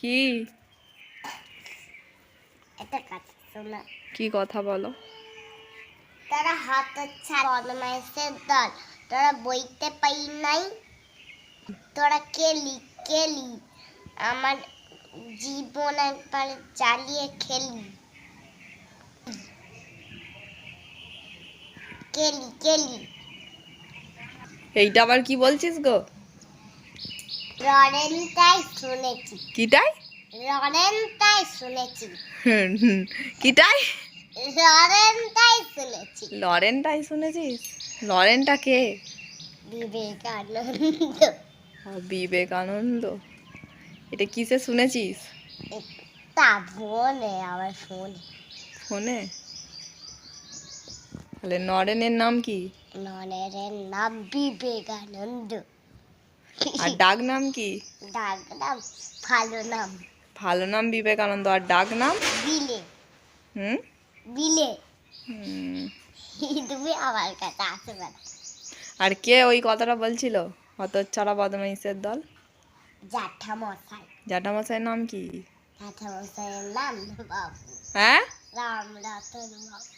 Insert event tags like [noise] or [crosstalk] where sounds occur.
কি? কি কথা বলো? তারা হাত ছাড়া বদমাইশের দল। তোরা বইতে পাই নাই। তোরা কেলি কেলি আমার জীবন একবার চালিয়ে খেলি। কেলি কেলি এইটা আবার কি বলছিস গো? ররেনটাই শুনেছি। কিটাই ররেনটাই শুনেছি। কিটাই ররেনটাই শুনেছি। লরেনটাই শুনেছিস? লরেনটা কে? বিবেকানন্দ। বিবেকানন্দ। এটা কিসে শুনেছিস? তা বলে আমার ফোন। ফোনে? তাহলে নরেনের নাম কি? ননের নাম বিবেকানন্দ। আর [laughs] ডাক নাম কি? ডাক নাম ভালো নাম। ভালো নাম বিবেকানন্দ আর ডাক নাম? বিলে। হুম? বিলে। হুম। [laughs] তুমি আমার কাছে আসবে আর কে ওই কথাটা বলছিল? অত ছাড়া বদমাইশের দল? জ্যাঠা মশাই জ্যাঠামশাইয়ের নাম কি? জ্যাঠা মশাইয়ের নাম বাবু। হ্যাঁ? রাম রতন বাবু।